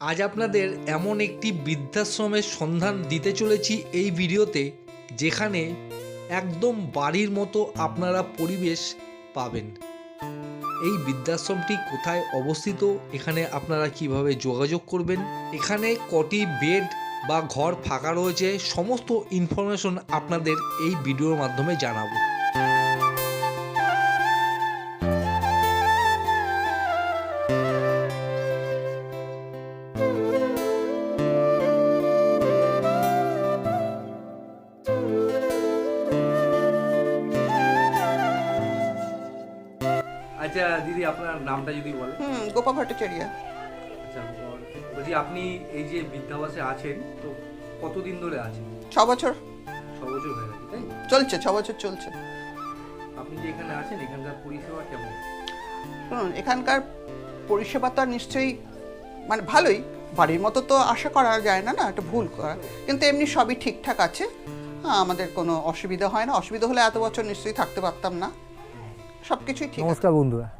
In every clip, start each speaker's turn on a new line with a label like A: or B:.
A: আজ আপনাদের এমন একটি বৃদ্ধাশ্রমের সন্ধান দিতে চলেছি এই ভিডিওতে, যেখানে একদম বাড়ির মতো আপনারা পরিবেশ পাবেন। এই বৃদ্ধাশ্রমটি কোথায় অবস্থিত, এখানে আপনারা কীভাবে যোগাযোগ করবেন, এখানে কটি বেড বা ঘর ফাঁকা রয়েছে, সমস্ত ইনফরমেশন আপনাদের এই ভিডিওর মাধ্যমে জানাব। নামটা যদি বলেন।
B: হুম গোপা ভট্টাচার্য।
A: আচ্ছা বলছি আপনি এই যে বৃদ্ধাবাসে আছেন তো কতদিন ধরে আছেন?
B: ছ বছর।
A: ছ বছর হয়ে গেছে তাই?
B: চলছে ছ বছর চলছে।
A: আপনি যে এখানে আছেন এখানকার পরিষেবা কেমন?
B: শুনুন এখানকার পরিষেবা তো নিশ্চয়ই মানে ভালোই। বাড়ির মতো তো আশা করা যায় না না? একটা ভুল করা। কিন্তু এমনি সবই ঠিকঠাক আছে। হ্যাঁ, আমাদের কোনো অসুবিধা হয় না। অসুবিধা হলে এত বছর নিশ্চয়ই থাকতে পারতাম না। সব কিছুই ঠিক আছে।
C: নমস্কার বন্ধুরা।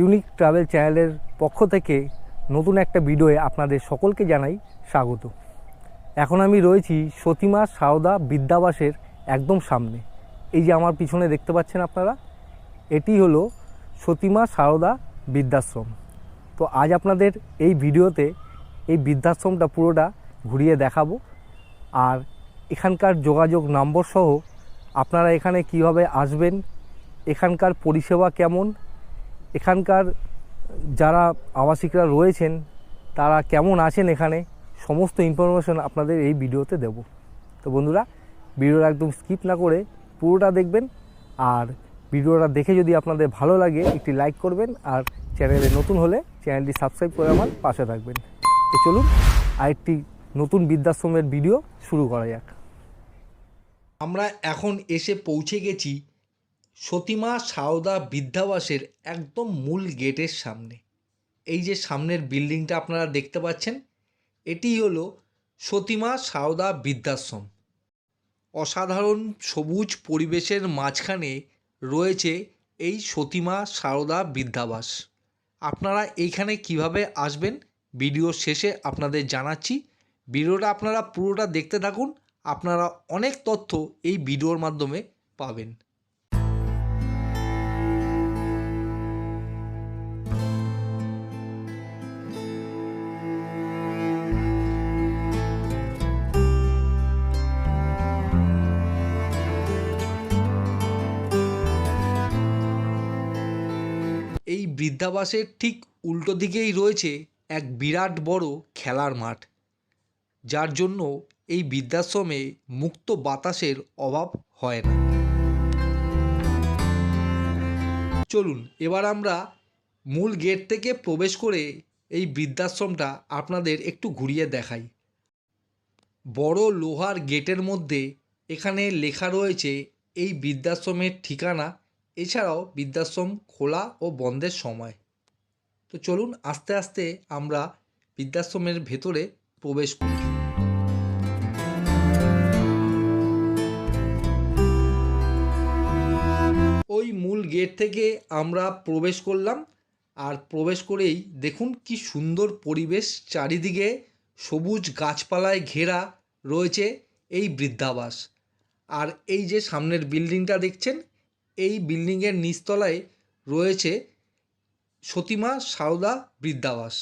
C: ইউনিক ট্রাভেল চ্যানেলের পক্ষ থেকে নতুন একটা ভিডিওয়ে আপনাদের সকলকে জানাই স্বাগত। এখন আমি রয়েছি সতীমা সারদা বিদ্যাবাসের একদম সামনে। এই যে আমার পিছনে দেখতে পাচ্ছেন আপনারা, এটি হলো সতীমা সারদা বৃদ্ধাশ্রম। তো আজ আপনাদের এই ভিডিওতে এই বৃদ্ধাশ্রমটা পুরোটা ঘুরিয়ে দেখাবো। আর এখানকার যোগাযোগ নম্বর সহ আপনারা এখানে কীভাবে আসবেন, এখানকার পরিষেবা কেমন এখানকার যারা আবাসিকরা রয়েছেন, তারা কেমন আছেন এখানে, সমস্ত ইনফরমেশন আপনাদের এই ভিডিওতে দেব। তো বন্ধুরা, ভিডিওটা একদম স্কিপ না করে পুরোটা দেখবেন, আর ভিডিওটা দেখে যদি আপনাদের ভালো লাগে, একটি লাইক করবেন, আর চ্যানেলে নতুন হলে চ্যানেলটি সাবস্ক্রাইব করে আমার পাশে থাকবেন। তো চলুন, আরেকটি নতুন বৃদ্ধাশ্রমের ভিডিও শুরু করা যাক।
A: আমরা এখন এসে পৌঁছে গেছি সতীমা সারদা বৃদ্ধাবাসের একদম মূল গেটের সামনে। এই যে সামনের বিল্ডিংটা আপনারা দেখতে পাচ্ছেন, এটি হলো সতীমা সারদা বৃদ্ধাশ্রম। অসাধারণ সবুজ পরিবেশের মাঝখানে রয়েছে এই সতীমা সারদা বৃদ্ধাবাস। আপনারা এইখানে কীভাবে আসবেন, ভিডিও শেষে আপনাদের জানাচ্ছি। ভিডিওটা আপনারা পুরোটা দেখতে থাকুন, আপনারা অনেক তথ্য এই ভিডিওর মাধ্যমে পাবেন। বৃদ্ধাবাসের ঠিক উল্টো দিকেই রয়েছে এক বিরাট বড় খেলার মাঠ। যার জন্য এই বৃদ্ধাশ্রমে মুক্ত বাতাসের অভাব হয় না। চলুন, এবার আমরা মূল গেট থেকে প্রবেশ করে এই বৃদ্ধাশ্রমটা আপনাদের একটু ঘুরিয়ে দেখাই। বড় লোহার গেটের মধ্যে এখানে লেখা রয়েছে, এই বৃদ্ধাশ্রমের ঠিকানা এছাড়াও বৃদ্ধাশ্রম খোলা ও বন্ধের সময়। তো চলুন আস্তে আস্তে আমরা বৃদ্ধাশ্রমের ভেতরে প্রবেশ করি। ওই মূল গেট থেকে আমরা প্রবেশ করলাম আর প্রবেশ করেই দেখুন কি সুন্দর পরিবেশ, চারিদিকে সবুজ গাছপালায় ঘেরা রয়েছে এই বৃদ্ধাবাস। আর এই যে সামনের বিল্ডিংটা দেখছেন এই বিল্ডিংয়ের নিচতলায় রয়েছে সতীমা সারদা বৃদ্ধাবাস,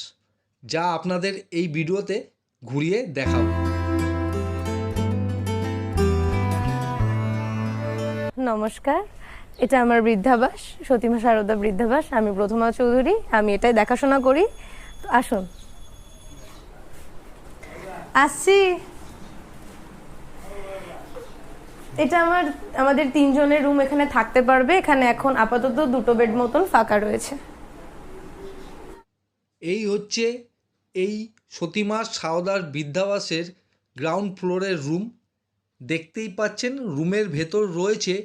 A: যা আপনাদের এই ভিডিওতে ঘুরিয়ে দেখাবো।
D: নমস্কার, এটা আমার বৃদ্ধাবাস, সতীমা সারদা বৃদ্ধাবাস, আমি প্রথমা চৌধুরী, আমি এটাই দেখাশোনা করি। আসুন। আসছি। এটা আমার, আমাদের তিনজনের রুম এখানে থাকতে পারবে। এখানে এখন আপাতত দুটো বেড মতন ফাঁকা রয়েছে।
A: এই হচ্ছে এই সতীমা সাওদার বৃদ্ধাবাসের গ্রাউন্ড ফ্লোরের রুম দেখতেই পাচ্ছেন রুমের ভেতর রয়েছে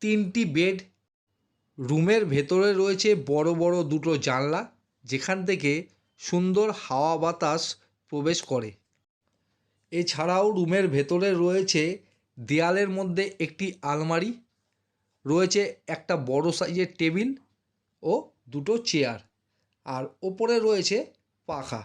A: তিনটি বেড রুমের ভেতরে রয়েছে বড় বড় দুটো জানলা, যেখান থেকে সুন্দর হাওয়া বাতাস প্রবেশ করে। এছাড়াও রুমের ভেতরে রয়েছে দেয়ালের মধ্যে একটি আলমারি, রয়েছে একটা বড় সাইজের টেবিল ও দুটো চেয়ার। আর ওপরে রয়েছে পাখা।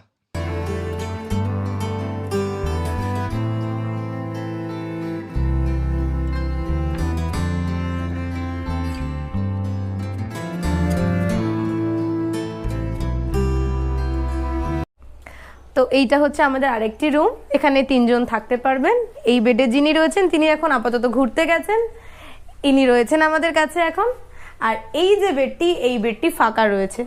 D: তো এইটা হচ্ছে আমাদের আরেকটি রুম এখানে তিনজন থাকতে পারবেন। এই বেডে যিনি রয়েছেন, তিনি এখন আপাতত ঘুরতে গেছেন। ইনি রয়েছেন আমাদের কাছে এখন। আর এই যে বেডটি এই বেডটি ফাঁকা রয়েছে।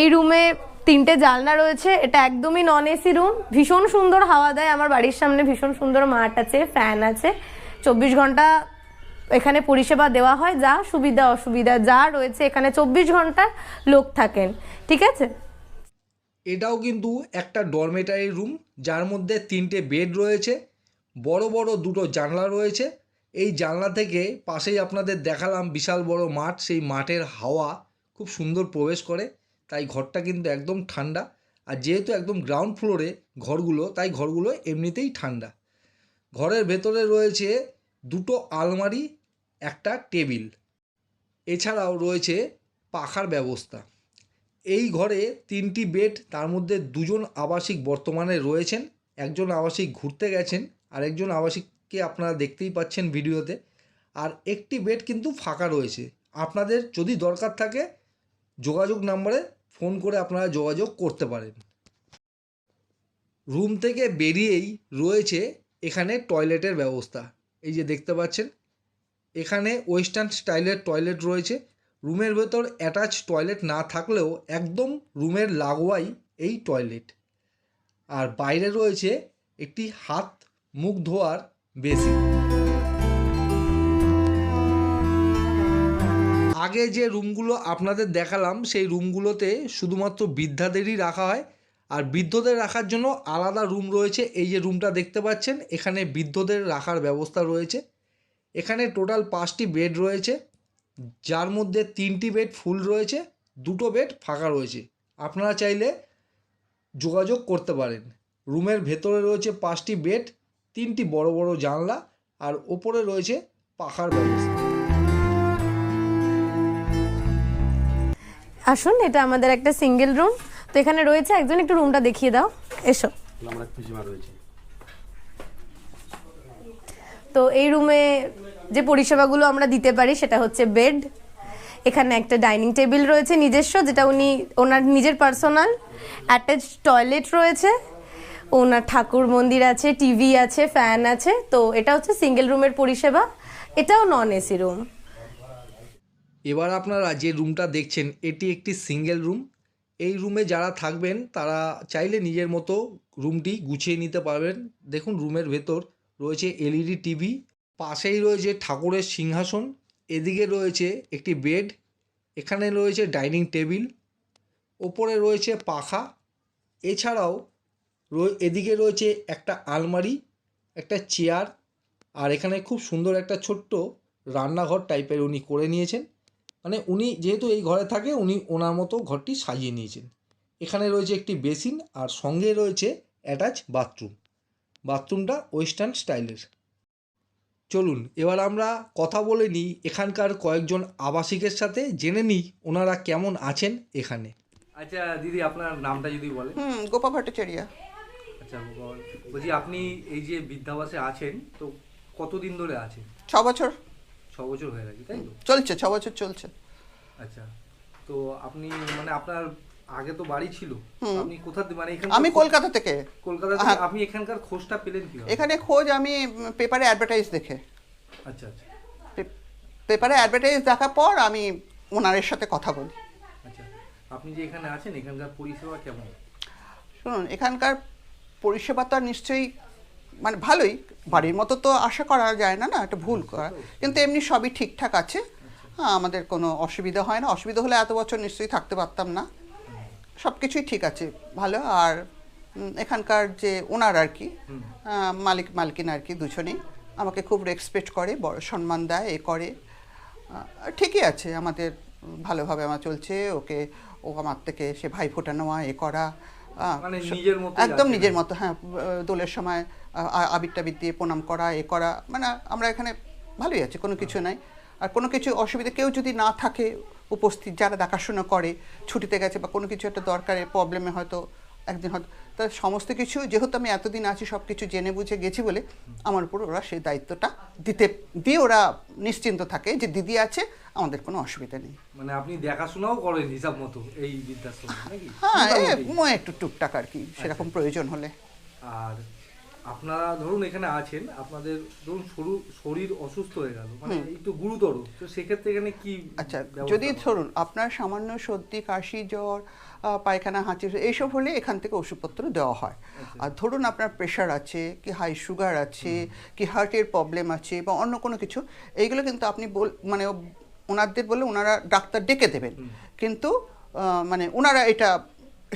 D: এই রুমে তিনটে জানলা রয়েছে, এটা একদমই নন এসি রুম ভীষণ সুন্দর হাওয়া দেয় আমার বাড়ির সামনে, ভীষণ সুন্দর মাঠ আছে ফ্যান আছে। চব্বিশ ঘণ্টা এখানে পরিষেবা দেওয়া হয়, যা সুবিধা অসুবিধা যা রয়েছে, এখানে চব্বিশ ঘণ্টা লোক থাকেন, ঠিক আছে?
A: এটাও কিন্তু একটা ডরমেটারি রুম যার মধ্যে তিনটে বেড রয়েছে। বড় বড় দুটো জানলা রয়েছে। এই জানলা থেকে পাশেই আপনাদের দেখালাম বিশাল বড় মাঠ। সেই মাঠের হাওয়া খুব সুন্দর প্রবেশ করে। তাই ঘরটা কিন্তু একদম ঠান্ডা। আর যেহেতু একদম গ্রাউন্ড ফ্লোরে ঘরগুলো, তাই ঘরগুলো এমনিতেই ঠান্ডা। ঘরের ভেতরে রয়েছে দুটো আলমারি, একটা টেবিল। এছাড়াও রয়েছে পাখার ব্যবস্থা। এই ঘরে তিনটি বেড, তার মধ্যে দুজন আবাসিক বর্তমানে রয়েছেন। একজন আবাসিক ঘুরতে গেছেন আর একজন আবাসিককে আপনারা দেখতেই পাচ্ছেন ভিডিওতে। আর একটি বেড কিন্তু ফাঁকা রয়েছে। আপনাদের যদি দরকার থাকে, যোগাযোগ নাম্বারে ফোন করে আপনারা যোগাযোগ করতে পারেন। রুম থেকে বেরিয়েই রয়েছে এখানে টয়লেটের ব্যবস্থা। এই যে দেখতে পাচ্ছেন, এখানে ওয়েস্টার্ন স্টাইলের টয়লেট রয়েছে। রুমের ভেতর অ্যাটাচ টয়লেট না থাকলেও একদম রুমের লাগোয়াই এই টয়লেট। আর বাইরে রয়েছে একটি হাত মুখ ধোয়ার বেসিন। আগে যে রুমগুলো আপনাদের দেখালাম, সেই রুমগুলোতে শুধুমাত্র বৃদ্ধাদেরই রাখা হয়। আর বৃদ্ধদের রাখার জন্য আলাদা রুম রয়েছে। এই যে রুমটা দেখতে পাচ্ছেন, এখানে বৃদ্ধদের রাখার ব্যবস্থা রয়েছে। এখানে টোটাল পাঁচটি বেড রয়েছে। যার মধ্যে তিনটি বেড ফুল রয়েছে দুটো বেড ফাঁকা রয়েছে। আপনারা চাইলে যোগাযোগ করতে পারেন। রুমের ভেতরে রয়েছে পাঁচটি বেড তিনটি বড় বড় জানলা আর ওপরে রয়েছে পাখার ব্যবস্থা।
D: আসুন এটা আমাদের একটা সিঙ্গেল রুম তো এখানে রয়েছে একজন একটু রুমটা দেখিয়ে দাও। এসো।
E: রয়েছে।
D: তো এই রুমে যে পরিষেবাগুলো আমরা দিতে পারি সেটা হচ্ছে বেড। এখানে একটা ডাইনিং টেবিল রয়েছে নিজস্ব, যেটা উনি, ওনার নিজের পার্সোনাল। অ্যাটাচ টয়লেট রয়েছে। ওনার ঠাকুর মন্দির আছে, টিভি আছে, ফ্যান আছে। তো এটা হচ্ছে সিঙ্গেল রুমের পরিষেবা। এটাও নন এসি রুম।
A: এবার আপনারা যে রুমটা দেখছেন, এটি একটি সিঙ্গেল রুম। এই রুমে যারা থাকবেন, তারা চাইলে নিজের মতো রুমটি গুছিয়ে নিতে পারবেন। দেখুন, রুমের ভেতর রয়েছে এলইডি টিভি। পাশেই রয়েছে ঠাকুরের সিংহাসন, এদিকে রয়েছে একটি বেড, এখানে রয়েছে ডাইনিং টেবিল, ওপরে রয়েছে পাখা, এছাড়াও এদিকে রয়েছে একটা আলমারি, একটা চেয়ার, আর এখানে খুব সুন্দর একটা ছোট্ট রান্নাঘর টাইপের উনি করে নিয়েছেন। মানে উনি যেহেতু এই ঘরে থাকে, উনি ওনার মতো ঘরটি সাজিয়ে নিয়েছেন। এখানে রয়েছে একটি বেসিন, আর সঙ্গে রয়েছে অ্যাটাচ বাথরুম। বাথরুমটা ওয়েস্টার্ন স্টাইলের। চলুন এবার আমরা কথা বলে নিই এখানকার কয়েকজন আবাসিকের সাথে জেনে নিই ওনারা কেমন আছেন এখানে।
C: আচ্ছা দিদি আপনার নামটা যদি বলে
B: হুম গোপা ভট্টাচার্য।
C: আচ্ছা বাবা, বলছি আপনি এই যে বৃদ্ধাবাসে আছেন তো কতদিন ধরে আছেন?
B: ছ বছর।
C: ছ বছর হয়ে গেছে তাই তো?
B: চলছে ছ বছর চলছে।
C: আচ্ছা তো আপনি মানে আপনার আগে তো বাড়ি ছিল। আপনি কোথা থেকে- মানে এখানে
B: আমি কলকাতা থেকে।
C: কলকাতা থেকে
B: হ্যাঁ।
C: আপনি এখানকার খোঁজটা পেলেন কি
B: এখানে খোঁজ আমি পেপারে অ্যাডভার্টাইজ দেখে।
C: আচ্ছা আচ্ছা।
B: পেপারে অ্যাডভার্টাইজ দেখার পর আমি ওনারের সাথে কথা বলি।
C: আচ্ছা। আপনি যে এখানে আছেন এখানকার পরিষেবা কেমন?
B: শুনুন এখানকার পরিষেবা তো নিশ্চয়ই মানে ভালোই। বাড়ির মতো তো আশা করা যায় না না? একটা ভুল করা। কিন্তু এমনি সবই ঠিকঠাক আছে। হ্যাঁ আমাদের কোনো অসুবিধা হয় না। অসুবিধা হলে এত বছর নিশ্চয়ই থাকতে পারতাম না। সব কিছুই ঠিক আছে ভালো। আর এখানকার যে ওনার আর কি মালিক মালকিন আর কি দুজনেই আমাকে খুব রেসপেক্ট করে বড় সম্মান দেয় এ করে। ঠিকই আছে আমাদের ভালোভাবে আমার চলছে ওকে ও আমার থেকে সে ভাই ফোটা নেওয়া এ করা।
C: মানে
B: একদম নিজের মতো হ্যাঁ দোলের সময় আবির টাবির দিয়ে প্রণাম করা এ করা। মানে আমরা এখানে ভালোই আছে কোনো কিছু নাই। আর কোনো কিছু অসুবিধা কেউ যদি না থাকে উপস্থিত যারা দেখাশোনা করে ছুটিতে গেছে বা কোনো কিছু একটা দরকারে প্রবলেমে হয়তো একদিন হয়তো তা সমস্ত কিছু যেহেতু আমি এতদিন আছি সব কিছু জেনে বুঝে গেছি বলে আমার উপর ওরা সেই দায়িত্বটা দিতে দিয়ে ওরা নিশ্চিন্ত থাকে যে দিদি আছে আমাদের কোনো অসুবিধা নেই।
C: মানে আপনি দেখাশোনাও করেন হিসাব মতো এই বৃদ্ধাশ্রমে নাকি?
B: হ্যাঁ একটু টুকটাক আর কি সেরকম প্রয়োজন হলে।
C: আর আপনারা ধরুন এখানে আছেন আপনাদের ধরুন শরু শরীর অসুস্থ হয়ে গেল মানে একটু গুরুতর তো সেক্ষেত্রে এখানে কি
B: আচ্ছা যদি ধরুন আপনার সামান্য সর্দি কাশি জ্বর পায়খানা হাঁচি এইসব হলে এখান থেকে ওষুধপত্র দেওয়া হয়। আর ধরুন আপনার প্রেশার আছে কি হাই সুগার আছে কি হার্টের প্রবলেম আছে বা অন্য কোনো কিছু এইগুলো কিন্তু আপনি বল মানে ওনাদের বলে ওনারা ডাক্তার ডেকে দেবেন। কিন্তু মানে ওনারা এটা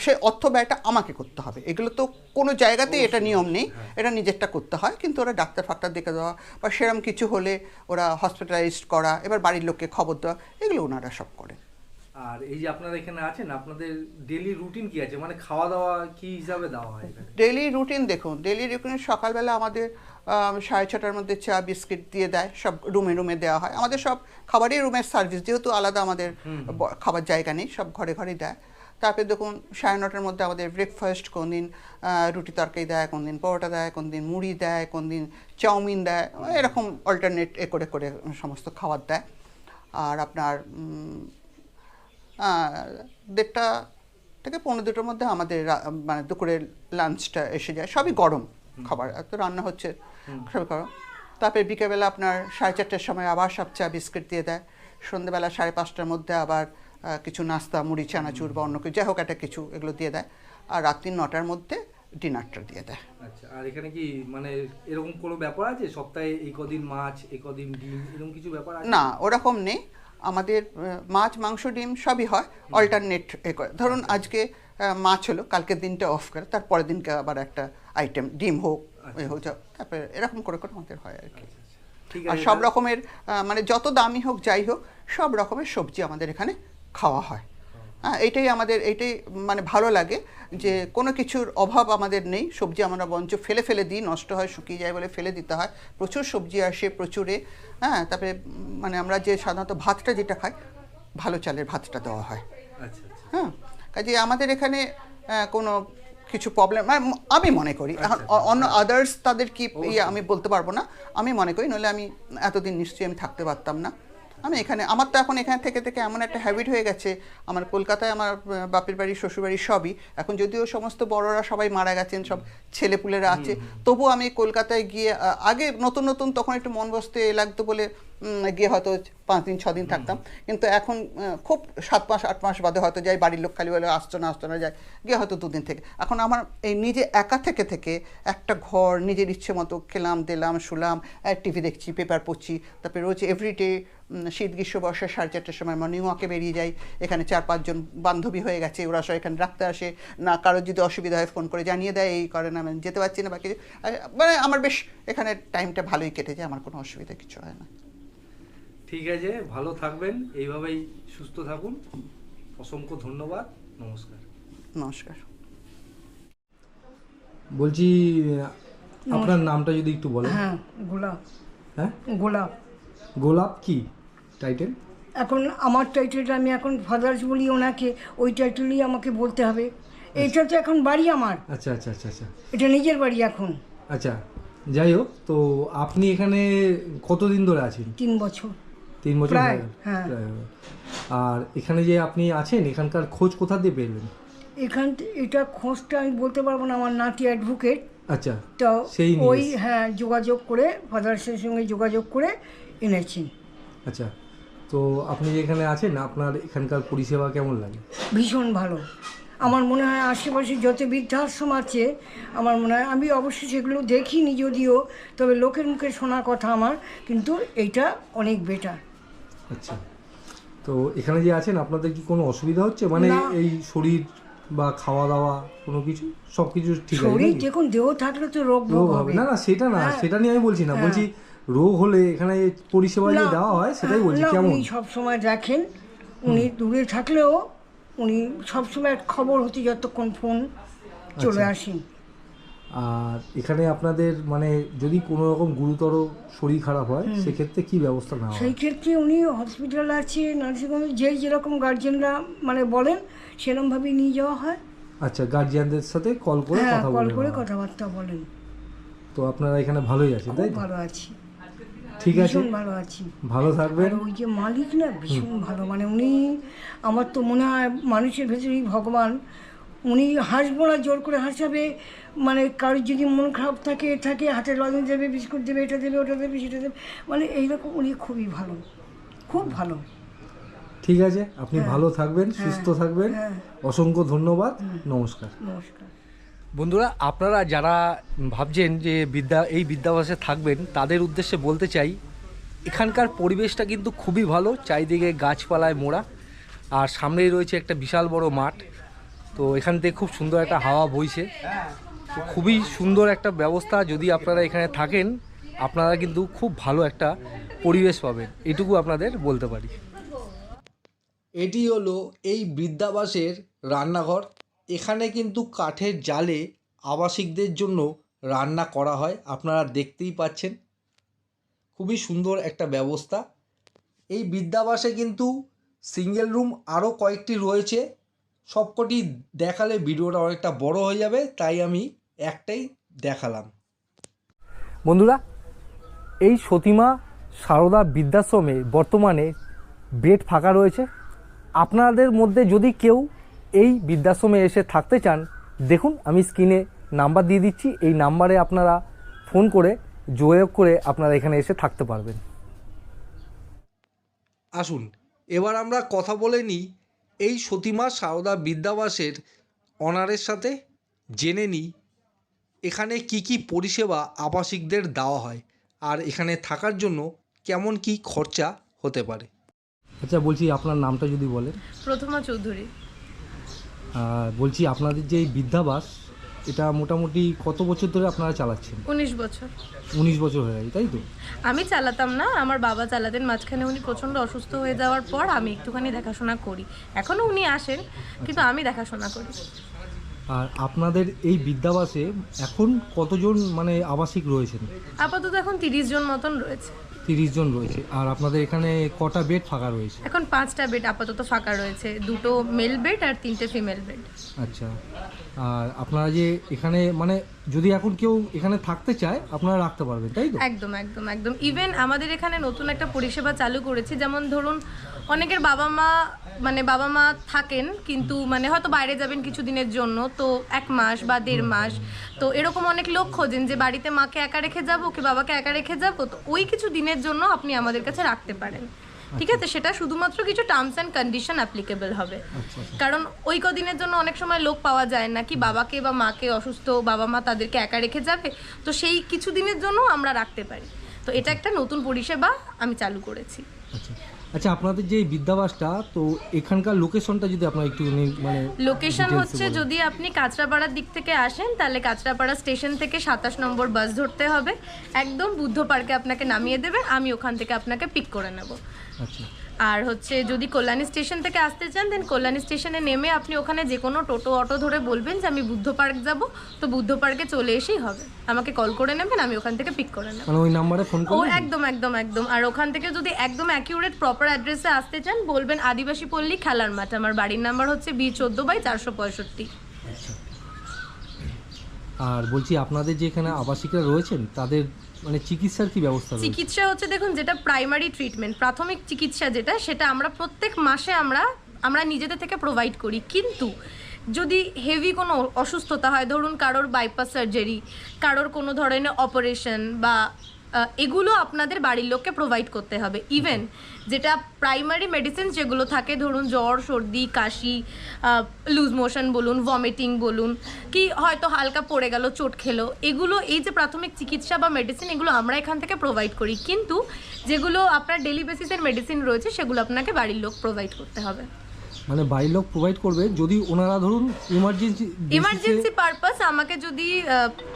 B: সে অর্থ ব্যয়টা আমাকে করতে হবে। এগুলো তো কোনো জায়গাতেই এটা নিয়ম নেই। এটা নিজেরটা করতে হয়। কিন্তু ওরা ডাক্তার ফাক্তার দেখে দেওয়া বা সেরম কিছু হলে ওরা হসপিটালাইজড করা এবার বাড়ির লোককে খবর দেওয়া এগুলো ওনারা সব করেন।
C: আর এই যে আপনারা এখানে আছেন আপনাদের ডেলি রুটিন কি আছে? মানে খাওয়া দাওয়া কি হিসাবে দেওয়া হয়
B: ডেলি রুটিন দেখুন ডেলি রুটিন সকালবেলা আমাদের সাড়ে ছটার মধ্যে চা বিস্কিট দিয়ে দেয় সব রুমে রুমে দেওয়া হয়। আমাদের সব খাবারই রুমের সার্ভিস যেহেতু আলাদা আমাদের খাবার জায়গা নেই সব ঘরে ঘরে দেয়। তারপরে দেখুন সাড়ে নটার মধ্যে আমাদের ব্রেকফাস্ট কোন দিন রুটি তরকারি দেয় কোন দিন পরোটা দেয় কোন দিন মুড়ি দেয় কোন দিন চাউমিন দেয় এরকম অল্টারনেট এ করে করে সমস্ত খাবার দেয়। আর আপনার দেড়টা থেকে পনেরো দুটোর মধ্যে আমাদের মানে দুপুরের লাঞ্চটা এসে যায়। সবই গরম খাবার আর তো রান্না হচ্ছে সবই গরম। তারপরে বিকেলবেলা আপনার সাড়ে চারটের সময় আবার সব চা বিস্কিট দিয়ে দেয়। সন্ধ্যেবেলা সাড়ে পাঁচটার মধ্যে আবার কিছু নাস্তা মুড়ি চানাচুর বা অন্য কিছু যাই হোক একটা কিছু এগুলো দিয়ে দেয়। আর রাত্রি নটার মধ্যে ডিনারটা দিয়ে দেয়।
C: আচ্ছা আর এখানে কি মানে এরকম কোনো ব্যাপার আছে? সপ্তাহে এই কদিন মাছ এই কদিন ডিম এরকম কিছু ব্যাপার আছে?
B: না ওরকম নেই। আমাদের মাছ মাংস ডিম সবই হয়। অল্টারনেট এ করে। ধরুন আজকে মাছ হলো কালকের দিনটা অফ করে তার পরের দিনকে আবার একটা আইটেম ডিম হোক এ হোক তারপরে এরকম করে করে আমাদের হয় আর কি।
C: ঠিক
B: আর সব রকমের মানে যত দামি হোক যাই হোক সব রকমের সবজি আমাদের এখানে খাওয়া হয়। হ্যাঁ এটাই আমাদের এইটাই মানে ভালো লাগে যে কোনো কিছুর অভাব আমাদের নেই। সবজি আমরা বঞ্চ ফেলে ফেলে দিই নষ্ট হয় শুকিয়ে যায় বলে ফেলে দিতে হয়। প্রচুর সবজি আসে প্রচুরে। হ্যাঁ তারপরে মানে আমরা যে সাধারণত ভাতটা যেটা খাই ভালো চালের ভাতটা দেওয়া হয়।
C: আচ্ছা আচ্ছা।
B: হ্যাঁ কাজে আমাদের এখানে কোনো কিছু প্রবলেম আমি মনে করি এখন অন্য আদার্স তাদের কি ইয়ে আমি বলতে পারব না। আমি মনে করি নইলে আমি এতদিন নিশ্চয়ই আমি থাকতে পারতাম না। আমি এখানে আমার তো এখন এখানে থেকে থেকে এমন একটা হ্যাবিট হয়ে গেছে। আমার কলকাতায় আমার বাপের বাড়ি শ্বশুর বাড়ি সবই। এখন যদিও সমস্ত বড়রা সবাই মারা গেছেন সব ছেলেপুলেরা আছে। তবু আমি কলকাতায় গিয়ে আগে নতুন নতুন তখন একটু মন বসতে লাগতো বলে গিয়ে হয়তো পাঁচ দিন ছ দিন থাকতাম। কিন্তু এখন খুব সাত মাস আট মাস বাদে হয়তো যাই বাড়ির লোক খালি বলে আসতো না আসতো না যায় গিয়ে হয়তো দুদিন থেকে। এখন আমার এই নিজে একা থেকে থেকে একটা ঘর নিজের ইচ্ছে মতো খেলাম দিলাম শুলাম টিভি দেখছি পেপার পড়ছি। তারপরে রোজ এভরিডে শীত গ্রীষ্ম বর্ষা সাড়ে চারটের সময় মর্নিং ওয়াকে বেরিয়ে যাই। এখানে চার পাঁচজন বান্ধবী হয়ে গেছে। ওরা সব এখানে রাখতে আসে। না কারোর যদি অসুবিধা হয় ফোন করে জানিয়ে দেয়। এই করে না আমি যেতে পারছি না বাকি মানে আমার বেশ এখানে টাইমটা ভালোই কেটে যায়। আমার কোনো অসুবিধা কিছু হয় না।
C: ঠিক আছে ভালো থাকবেন। এইভাবেই সুস্থ থাকুন। অসংখ্য ধন্যবাদ। নমস্কার।
B: নমস্কার।
A: বলছি আপনার নামটা যদি একটু বলেন।
E: হ্যাঁ গোলাপ।
A: হ্যাঁ?
E: গোলাপ।
A: গোলাপ কি? টাইটেল
E: এখন আমার টাইটেলটা আমি এখন ফাদার্স বলি ওনাকে ওই টাইটেলই আমাকে বলতে হবে। এটা তো এখন বাড়ি আমার।
A: আচ্ছা আচ্ছা আচ্ছা আচ্ছা।
E: এটা নিজের বাড়ি এখন।
A: আচ্ছা যাই হোক তো আপনি এখানে কতদিন ধরে আছেন?
E: তিন বছর।
A: তিন বছর
E: প্রায়,
A: হ্যাঁ। আর এখানে যে আপনি আছেন এখানকার খোঁজ কোথা দিয়ে পেলেন?
E: এখান এটা খোঁজটা আমি বলতে পারব না আমার নাতি অ্যাডভোকেট
A: আচ্ছা
E: তো
A: সেই
E: ওই হ্যাঁ যোগাযোগ করে ফাদার্সের সঙ্গে যোগাযোগ করে এনেছি।
A: আচ্ছা তো আপনি এখানে আছেন আপনার এখানকার পরিষেবা কেমন লাগে?
E: ভীষণ ভালো। আমার মনে হয় আশেপাশে যত বৃদ্ধাশ্রম আছে আমার মনে হয় আমি অবশ্যই সেগুলো দেখিনি যদিও তবে লোকের মুখে শোনা কথা আমার কিন্তু এইটা অনেক বেটার
A: আচ্ছা। তো এখানে যে আছেন আপনাদের কি কোনো অসুবিধা হচ্ছে? মানে
E: না।
A: এই শরীর বা খাওয়া দাওয়া কোনো কিছু? সব কিছু ঠিক আছে
E: শরীর
A: নাকি?
E: দেখুন দেহ থাকলে তো রোগ
A: রোগ হবে।
E: হবে।
A: না না সেটা না
E: হ্যাঁ।
A: সেটা নিয়ে আমি বলছি না।
E: হ্যাঁ।
A: বলছি রোগ হলে এখানে পরিষেবা যে দেওয়া হয় সেটাই বলছি কেমন?
E: উনি সবসময় দেখেন উনি দূরে থাকলেও উনি সবসময় খবর হতে যতক্ষণ ফোন চলে
A: আচ্ছা।
E: আসেন।
A: আর এখানে আপনাদের মানে যদি কোনো রকম গুরুতর শরীর খারাপ হয় সেক্ষেত্রে কি ব্যবস্থা নেওয়া
E: সেই ক্ষেত্রে উনি হসপিটাল আছে নার্সিংহোমে যে যেরকম গার্জেনরা মানে বলেন সেরকমভাবেই নিয়ে যাওয়া হয়।
A: আচ্ছা গার্জিয়ানদের সাথে কল করে
E: হ্যাঁ
A: কথা
E: কল করে কথাবার্তা বলেন।
A: তো আপনারা এখানে ভালোই আছেন তাই
E: ভালো আছি।
A: ঠিক আছে।
E: ভীষণ ভালো আছি।
A: ভালো থাকবেন।
E: আর ওই যে মালিক না ভীষণ ভালো। মানে উনি আমার তো মনে হয় মানুষের ভেতরেই ভগবান। উনি হাসবো না জোর করে হাসাবে। মানে কারোর যদি মন খারাপ থাকে থাকে হাতে লজেন্স দেবে বিস্কুট দেবে এটা দেবে ওটা দেবে সেটা দেবে। মানে এইরকম উনি খুবই ভালো। খুব ভালো।
A: ঠিক আছে আপনি ভালো থাকবেন সুস্থ থাকবেন।
E: হ্যাঁ।
A: অসংখ্য ধন্যবাদ। নমস্কার।
E: নমস্কার।
A: বন্ধুরা, আপনারা যারা ভাবছেন যে বিদ্যা, এই বিদ্যাবাসে থাকবেন, তাদের উদ্দেশ্যে বলতে চাই, এখানকার পরিবেশটা কিন্তু খুবই ভালো, চারিদিকে গাছপালায় মোড়া, আর সামনেই রয়েছে একটা বিশাল বড় মাঠ। তো এখান থেকে খুব সুন্দর একটা হাওয়া বইছে। তো খুবই সুন্দর একটা ব্যবস্থা যদি আপনারা এখানে থাকেন, আপনারা কিন্তু খুব ভালো একটা পরিবেশ পাবেন। এটুকু আপনাদের বলতে পারি।
F: এটি হলো এই বৃদ্ধাবাসের রান্নাঘর। এখানে কিন্তু কাঠের জালে আবাসিকদের জন্য রান্না করা হয়। আপনারা দেখতেই পাচ্ছেন। খুবই সুন্দর একটা ব্যবস্থা। এই বৃদ্ধাবাসে কিন্তু সিঙ্গেল রুম আরও কয়েকটি রয়েছে। সবকটি দেখালে ভিডিওটা অনেকটা বড় হয়ে যাবে, তাই আমি একটাই দেখালাম।
A: বন্ধুরা, এই সতীমা সারদা বৃদ্ধাশ্রমে বর্তমানে বেড ফাঁকা রয়েছে। আপনাদের মধ্যে যদি কেউ এই বৃদ্ধাশ্রমে এসে থাকতে চান দেখুন আমি স্ক্রিনে নাম্বার দিয়ে দিচ্ছি এই নাম্বারে আপনারা ফোন করে যোগাযোগ করে আপনারা এখানে এসে থাকতে পারবেন।
F: আসুন এবার আমরা কথা বলে নিই এই সতীমা সারদা বিদ্যাবাসের অনারের সাথে। জেনে নিই এখানে কি কি পরিষেবা আবাসিকদের দেওয়া হয় আর এখানে থাকার জন্য কেমন কি খরচা হতে পারে?
A: আচ্ছা বলছি আপনার নামটা যদি বলেন।
D: প্রথমা চৌধুরী।
A: বলছি আপনাদের যে এই বৃদ্ধাবাস এটা মোটামুটি কত বছর ধরে আপনারা চালাচ্ছেন?
D: উনিশ বছর।
A: উনিশ বছর হয়ে গেছে তাই তো?
D: আমি চালাতাম না আমার বাবা চালাতেন মাঝখানে উনি প্রচণ্ড অসুস্থ হয়ে যাওয়ার পর আমি একটুখানি দেখাশোনা করি। এখনও উনি আসেন কিন্তু আমি দেখাশোনা করি।
A: আর আপনাদের এই বিদ্যাবাসে এখন কতজন মানে আবাসিক রয়েছেন?
D: আপাতত এখন তিরিশ জন মতন রয়েছে।
A: তিরিশ জন রয়েছে। আর আপনাদের এখানে কটা বেড ফাঁকা রয়েছে?
D: এখন পাঁচটা বেড আপাতত ফাঁকা রয়েছে। দুটো মেল বেড আর তিনটে ফিমেল বেড
A: আচ্ছা। আর আপনারা যে এখানে মানে যদি এখন কেউ এখানে থাকতে চায় আপনারা রাখতে পারবেন তাই তো?
D: একদম একদম একদম। ইভেন আমাদের এখানে নতুন একটা পরিষেবা চালু করেছি যেমন ধরুন অনেকের বাবা মা মানে বাবা মা থাকেন কিন্তু মানে হয়তো বাইরে যাবেন কিছু দিনের জন্য তো এক মাস বা দেড় মাস। তো এরকম অনেক লোক খোঁজেন যে বাড়িতে মাকে একা রেখে যাব কি বাবাকে একা রেখে যাব? তো ওই কিছু দিনের জন্য আপনি আমাদের কাছে রাখতে পারেন। ঠিক আছে সেটা শুধুমাত্র কিছু টার্মস অ্যান্ড কন্ডিশন অ্যাপ্লিকেবল হবে। কারণ ওই কদিনের জন্য অনেক সময় লোক পাওয়া যায় না কি বাবাকে বা মাকে অসুস্থ বাবা মা তাদেরকে একা রেখে যাবে। তো সেই কিছু দিনের জন্য আমরা রাখতে পারি। তো এটা একটা নতুন পরিষেবা আমি চালু করেছি।
A: আচ্ছা আপনাদের যে বিদ্যাবাসটা তো এখানকার লোকেশনটা যদি আপনারা একটু মানে
D: লোকেশন হচ্ছে যদি আপনি কাঁচরাপাড়ার দিক থেকে আসেন তাহলে কাঁচরাপাড়া স্টেশন থেকে সাতাশ নম্বর বাস ধরতে হবে। একদম বুদ্ধ পার্কে আপনাকে নামিয়ে দেবে আমি ওখান থেকে আপনাকে পিক করে নেব।
A: আচ্ছা।
D: আর হচ্ছে যদি কল্যাণী স্টেশন থেকে আসতে চান দেন কল্যাণী স্টেশনে নেমে আপনি ওখানে যে কোনো টোটো অটো ধরে বলবেন যে আমি বুদ্ধ পার্ক যাব। তো বুদ্ধ পার্কে চলে এসেই হবে। আমাকে কল করে নেবেন আমি ওখান থেকে পিক করে নেব।
A: মানে ওই নাম্বারে ফোন
D: ও
A: করুন
D: একদম একদম একদম। আর ওখান থেকে যদি একদম অ্যাকিউরেট প্রপার অ্যাড্রেসে আসতে চান বলবেন আদিবাসী পল্লী খেলার মাঠ। আমার বাড়ির নাম্বার হচ্ছে বি চোদ্দ বাই চারশো পঁয়ষট্টি।
A: আর বলছি আপনাদের যে এখানে আবাসিকরা রয়েছেন তাদের মানে চিকিৎসার কি ব্যবস্থা
D: চিকিৎসা হচ্ছে, দেখুন, যেটা প্রাইমারি ট্রিটমেন্ট প্রাথমিক চিকিৎসা যেটা, সেটা আমরা প্রত্যেক মাসে আমরা আমরা নিজেদের থেকে প্রোভাইড করি। কিন্তু যদি হেভি কোনো অসুস্থতা হয়, ধরুন কারোর বাইপাস সার্জারি কারোর কোনো ধরনের অপারেশন বা এগুলো আপনাদের বাড়ির লোককে প্রোভাইড করতে হবে। ইভেন যেটা প্রাইমারি মেডিসিন যেগুলো থাকে, ধরুন জ্বর, সর্দি, কাশি লুজ মোশন বলুন ভমিটিং বলুন, কি হয়তো হালকা পড়ে গেল, চোট খেলো, এগুলো এই যে প্রাথমিক চিকিৎসা বা মেডিসিন এগুলো আমরা এখান থেকে প্রোভাইড করি। কিন্তু যেগুলো আপনার ডেলি বেসিসের মেডিসিন রয়েছে, সেগুলো আপনাকে বাড়ির লোক প্রোভাইড করতে হবে।
A: মানে বাড়ির লোক প্রোভাইড করবে যদি ওনারা ধরুন ইমার্জেন্সি
D: ইমার্জেন্সি পারপাস আমাকে যদি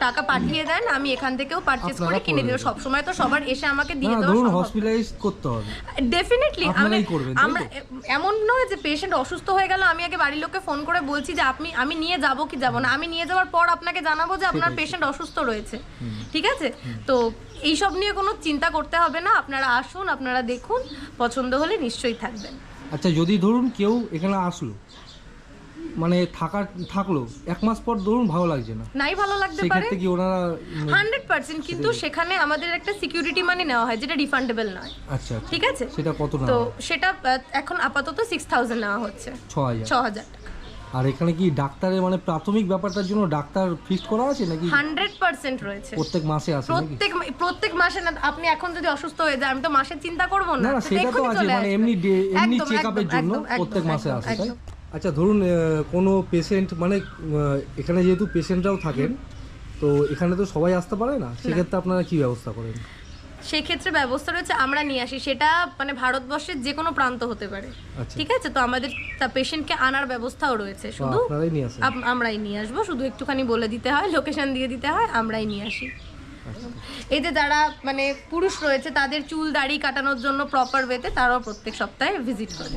D: টাকা পাঠিয়ে দেন আমি এখান থেকেও পারচেজ করে কিনে
A: করে
D: দিই
A: দেবেন।
D: সবসময় তো সবার এসে আমাকে দিয়ে দেওয়া
A: ধরুন হসপিটালাইজ করতে হবে।
D: ডেফিনেটলি
A: তো?
D: আমরা এমন নয় যে পেশেন্ট অসুস্থ হয়ে গেল আমি আগে বাড়ির লোককে ফোন করে বলছি যে আপনি আমি নিয়ে যাব কি যাব না আমি নিয়ে যাওয়ার পর আপনাকে জানাব যে আপনার পেশেন্ট অসুস্থ রয়েছে। ঠিক আছে? তো এইসব নিয়ে কোনো চিন্তা করতে হবে না আপনারা আসুন আপনারা দেখুন পছন্দ হলে নিশ্চয়ই থাকবেন।
A: আচ্ছা যদি ধরুন কেউ এখানে আসলো মানে থাকার থাকল এক মাস পর ধরুন ভালো লাগছে না।
D: নাই ভালো লাগতে পারে।
A: সেক্ষেত্রে কি ওনারা উম,
D: হান্ড্রেড পার্সেন্ট কিন্তু সেখানে আমাদের একটা সিকিউরিটি মানি নেওয়া হয় যেটা রিফান্ডেবল নয়।
A: আচ্ছা আচ্ছা।
D: ঠিক আছে?
A: সেটা কত না
D: তো সেটা এখন আপাতত সিক্স থাউজেন্ড নেওয়া হচ্ছে।
A: ছ হাজার।
D: ছ হাজার। টাকা
A: আর এখানে কি ডাক্তারের মানে প্রাথমিক ব্যাপারটার জন্য ডাক্তার ফিক্সড করা আছে নাকি?
D: হান্ড্রেড পার্সেন্ট রয়েছে।
A: প্রত্যেক মাসে আসে নাকি?
D: প্রত্যেক প্রত্যেক মাসে না আপনি এখন যদি অসুস্থ হয়ে যায় আমি তো মাসে চিন্তা করব
A: না।
D: না
A: সেটা তো আছে মানে এমনি এমনি
D: একদম,
A: চেক আপের
D: একদম,
A: জন্য প্রত্যেক মাসে আসে তাই? আচ্ছা ধরুন কোনো পেশেন্ট মানে এখানে যেহেতু পেশেন্টরাও থাকেন তো এখানে তো সবাই আসতে পারে না। সেক্ষেত্রে আপনারা কি ব্যবস্থা করেন?
D: সেই ক্ষেত্রে ব্যবস্থা রয়েছে আমরা নিয়ে আসি। সেটা মানে ভারতবর্ষের যে কোনো প্রান্ত হতে পারে।
A: আচ্ছা।
D: ঠিক আছে? তো আমাদের তা পেশেন্টকে আনার ব্যবস্থাও রয়েছে। শুধু আমরাই নিয়ে আসব। শুধু একটুখানি বলে দিতে হয় লোকেশন দিয়ে দিতে হয় আমরাই নিয়ে আসি। এই যে যারা মানে পুরুষ রয়েছে তাদের চুল দাড়ি কাটানোর জন্য প্রপার ওয়েতে তারাও প্রত্যেক সপ্তাহে ভিজিট করে।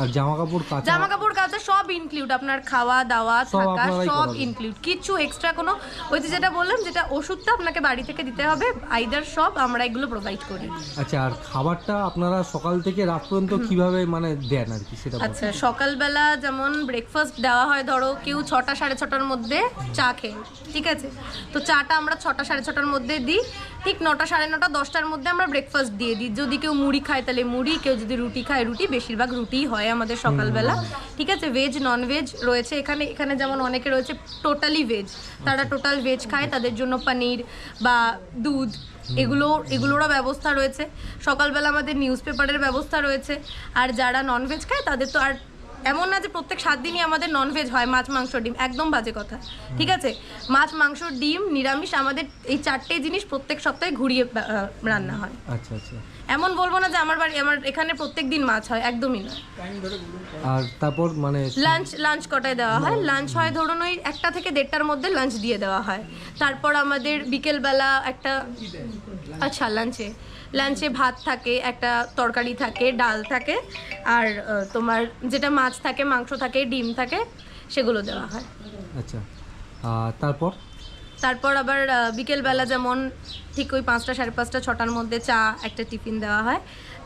A: আর জামা কাপড় কাচা
D: জামা কাপড় কাচা সব ইনক্লুড আপনার খাওয়া দাওয়া থাকা সব ইনক্লুড কিছু এক্সট্রা কোনো ওই যে যেটা বললাম যেটা ওষুধটা আপনাকে বাড়ি থেকে দিতে হবে আইদার সব আমরা এগুলো প্রোভাইড করি।
A: আচ্ছা আর খাবারটা আপনারা সকাল থেকে রাত পর্যন্ত কীভাবে মানে দেন আর কি সেটা
D: আচ্ছা সকালবেলা যেমন ব্রেকফাস্ট দেওয়া হয় ধরো কেউ ছটা সাড়ে ছটার মধ্যে চা খেয়ে ঠিক আছে? তো চাটা আমরা ছটা সাড়ে ছটার মধ্যে দিই ঠিক নটা সাড়ে নটা দশটার মধ্যে আমরা ব্রেকফাস্ট দিয়ে দিই। যদি কেউ মুড়ি খায় তাহলে মুড়ি কেউ যদি রুটি খায় রুটি বেশিরভাগ রুটিই হয়। আমাদের সকালবেলা। ঠিক আছে ভেজ নন ভেজ রয়েছে। এখানে এখানে যেমন অনেকে রয়েছে টোটালি ভেজ তারা টোটাল ভেজ খায় তাদের জন্য পনির বা দুধ এগুলো এগুলোরও ব্যবস্থা রয়েছে। সকালবেলা আমাদের নিউজ পেপারের ব্যবস্থা রয়েছে। আর যারা নন ভেজ খায় তাদের তো আর এমন না যে প্রত্যেক সাত দিনই আমাদের ননভেজ হয় মাছ মাংস ডিম একদম বাজে কথা। ঠিক আছে? মাছ মাংস ডিম নিরামিষ আমাদের এই চারটে জিনিস প্রত্যেক সপ্তাহে ঘুরিয়ে রান্না হয়।
A: আচ্ছা আচ্ছা।
D: এমন বলব না যে আমার বাড়ি আমার এখানে প্রত্যেক দিন মাছ হয় একদমই না
A: আর তারপর মানে
D: লাঞ্চ লাঞ্চ কটায় দেওয়া হয়? লাঞ্চ হয় ধরুন ওই একটা থেকে দেড়টার মধ্যে লাঞ্চ দিয়ে দেওয়া হয়। তারপর আমাদের বিকেলবেলা একটা আচ্ছা লাঞ্চে লাঞ্চে ভাত থাকে একটা তরকারি থাকে ডাল থাকে আর তোমার যেটা মাছ থাকে মাংস থাকে ডিম থাকে সেগুলো দেওয়া হয়।
A: আচ্ছা তারপর?
D: তারপর আবার বিকেলবেলা যেমন ঠিক ওই পাঁচটা সাড়ে পাঁচটা ছটার মধ্যে চা একটা টিফিন দেওয়া হয়।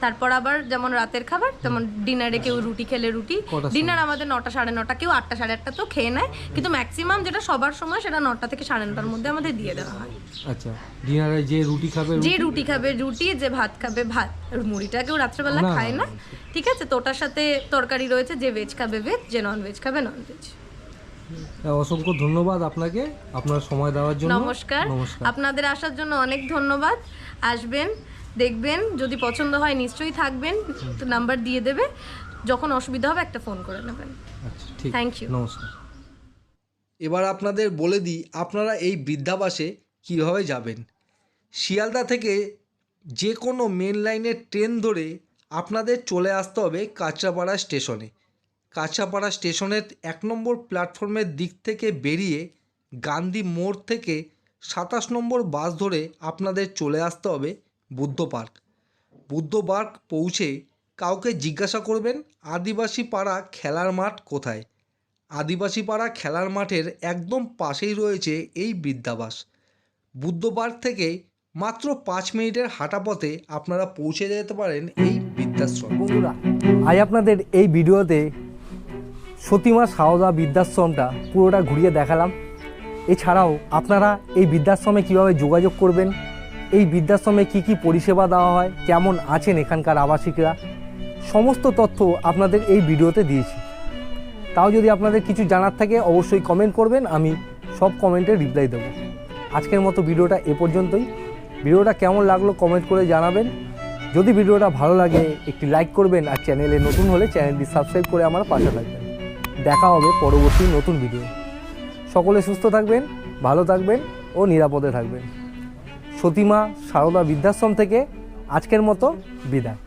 D: তারপর আবার যেমন রাতের খাবার তেমন ডিনারে কেউ রুটি খেলে রুটি। ডিনার আমাদের নটা সাড়ে নটা কেউ আটটা সাড়ে আটটা তো খেয়ে নেয়। কিন্তু ম্যাক্সিমাম যেটা সবার সময় সেটা নটা থেকে সাড়ে নটার মধ্যে আমাদের দিয়ে দেওয়া হয়।
A: আচ্ছা ডিনারে যে রুটি খাবে
D: যে
A: রুটি-
D: খাবে রুটি যে ভাত খাবে ভাত। আর মুড়িটা কেউ রাত্রেবেলা খায়
A: না,
D: ঠিক আছে তো ওটার সাথে তরকারি রয়েছে যে ভেজ খাবে ভেজ যে নন ভেজ খাবে নন ভেজ
A: অসংখ্য ধন্যবাদ আপনাকে আপনার সময় দেওয়ার জন্য।
D: নমস্কার। আপনাদের আসার জন্য অনেক ধন্যবাদ। আসবেন দেখবেন যদি পছন্দ হয় নিশ্চয়ই থাকবেন তো নাম্বার দিয়ে দেবে। যখন অসুবিধা হবে একটা ফোন করে নেবেন।
A: আচ্ছা ঠিক।
D: Thank
A: নমস্কার।
G: এবার আপনাদের বলে দিই আপনারা এই বৃদ্ধাবাসে কীভাবে যাবেন? শিয়ালদা থেকে যে কোনো মেন লাইনের ট্রেন ধরে আপনাদের চলে আসতে হবে কাঁচরাপাড়া স্টেশনে কাঁচরাপাড়া স্টেশনের এক নম্বর প্ল্যাটফর্মের দিক থেকে বেরিয়ে গান্ধী মোড় থেকে সাতাশ নম্বর বাস ধরে আপনাদের চলে আসতে হবে বুদ্ধ পার্ক। বুদ্ধ পার্ক পৌঁছে কাউকে জিজ্ঞাসা করবেন, আদিবাসী পাড়া খেলার মাঠ কোথায়? আদিবাসী পাড়া খেলার মাঠের একদম পাশেই রয়েছে এই বৃদ্ধাবাস বুদ্ধ পার্ক থেকে মাত্র পাঁচ মিনিটের হাঁটা পথে আপনারা পৌঁছে যেতে পারেন এই বৃদ্ধাশ্রম।
A: বন্ধুরা, আজ আপনাদের এই ভিডিওতে সতীমা সাওদা বৃদ্ধাশ্রমটা পুরোটা ঘুরিয়ে দেখালাম। এছাড়াও আপনারা এই বৃদ্ধাশ্রমে কীভাবে যোগাযোগ করবেন এই বৃদ্ধাশ্রমে কি কি পরিষেবা দেওয়া হয়? কেমন আছেন এখানকার আবাসিকরা? সমস্ত তথ্য আপনাদের এই ভিডিওতে দিয়েছি। তাও যদি আপনাদের কিছু জানার থাকে, অবশ্যই কমেন্ট করবেন, আমি সব কমেন্টে রিপ্লাই দেবো। আজকের মতো ভিডিওটা এ পর্যন্তই। ভিডিওটা কেমন লাগল কমেন্ট করে জানাবেন। যদি ভিডিওটা ভালো লাগে, একটি লাইক করবেন আর চ্যানেলে নতুন হলে চ্যানেলটি সাবস্ক্রাইব করে আমার পাশে থাকবেন। দেখা হবে পরবর্তী নতুন ভিডিও সকলে সুস্থ থাকবেন, ভালো থাকবেন ও নিরাপদে থাকবেন। সতীমা সারদা বৃদ্ধাশ্রম থেকে আজকের মতো বিদায়।